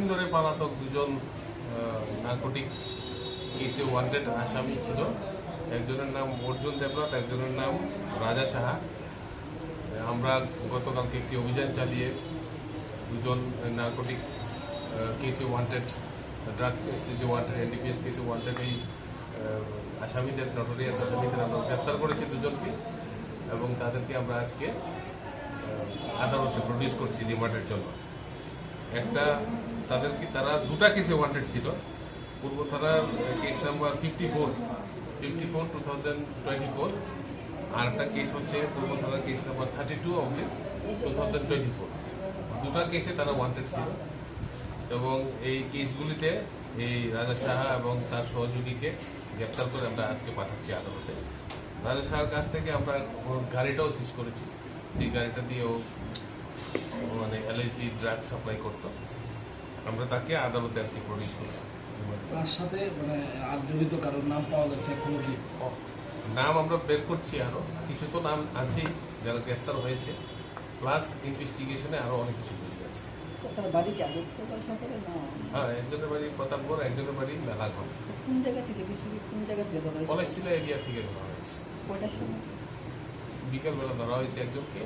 দীর্ঘদিন ধরে পলাতক দুজন নার্কোটিক কেসে ওয়ান্টেড আসামি ছিল। একজনের নাম অর্জুন দেবনাথ, একজনের নাম রাজা সাহা। আমরা গতকালকে একটি অভিযান চালিয়ে দুজন নার্কোটিক কেসে ওয়ান্টেড ড্রাগ কেসে ওয়ান্টেড এনডিপিএস কেসে ওয়ান্টেড এই আসামিদের নটোরিয়াস আসামিদের আমরা গ্রেপ্তার করেছি দুজনকে এবং তাদেরকে আমরা আজকে আদালতে প্রডিউস করছি রিমান্ডের জন্য। একটা তাদেরকে তারা দুটা কেসে ওয়ান্টেড ছিল। পূর্ব থানার case number fifty four fifty four two thousand twenty four আর একটা কেস হচ্ছে পূর্ব থানার কেস নাম্বার থার্টি টু অবধি টু থাউজেন্ড টোয়েন্টি ফোর দুটা কেসে তারা ওয়ান্টেড ছিল। এবং এই কেসগুলিতে এই রাজা সাহা এবং তার সহযোগীকে গ্রেপ্তার করে আমরা আজকে পাঠাচ্ছি আদালতে। রাজা সাহার কাছ থেকে আমরা গাড়িটাও সিজ করেছি। যে গাড়িটা দিয়েও মানে এলএসডি ড্রাগ সাপ্লাই করতো। আমরা তাকে আদালতে আজকে প্রডিউস করছি। তার সাথে মানে আর জড়িত কারোর নাম পাওয়া গেছে এখনও যে নাম আমরা বের করছি আরও। কিছু তো নাম আছেই যারা গ্রেপ্তার হয়েছে। প্লাস ইনভেস্টিগেশনে আরও অনেক কিছু বেরিয়ে আছে স্যার, তার বাড়ি কি আগরতলা শহরে না? হ্যাঁ একজনের বাড়ি প্রতাপগড় একজনের বাড়ি মেলাঘর। কোন জায়গা থেকে কোন জায়গা থেকে ধরা হয়েছে? কলেজ ছিল এরিয়া থেকে ধরা হয়েছে। কয়টার সময়? বিকেলবেলা ধরা হয়েছে একজনকে।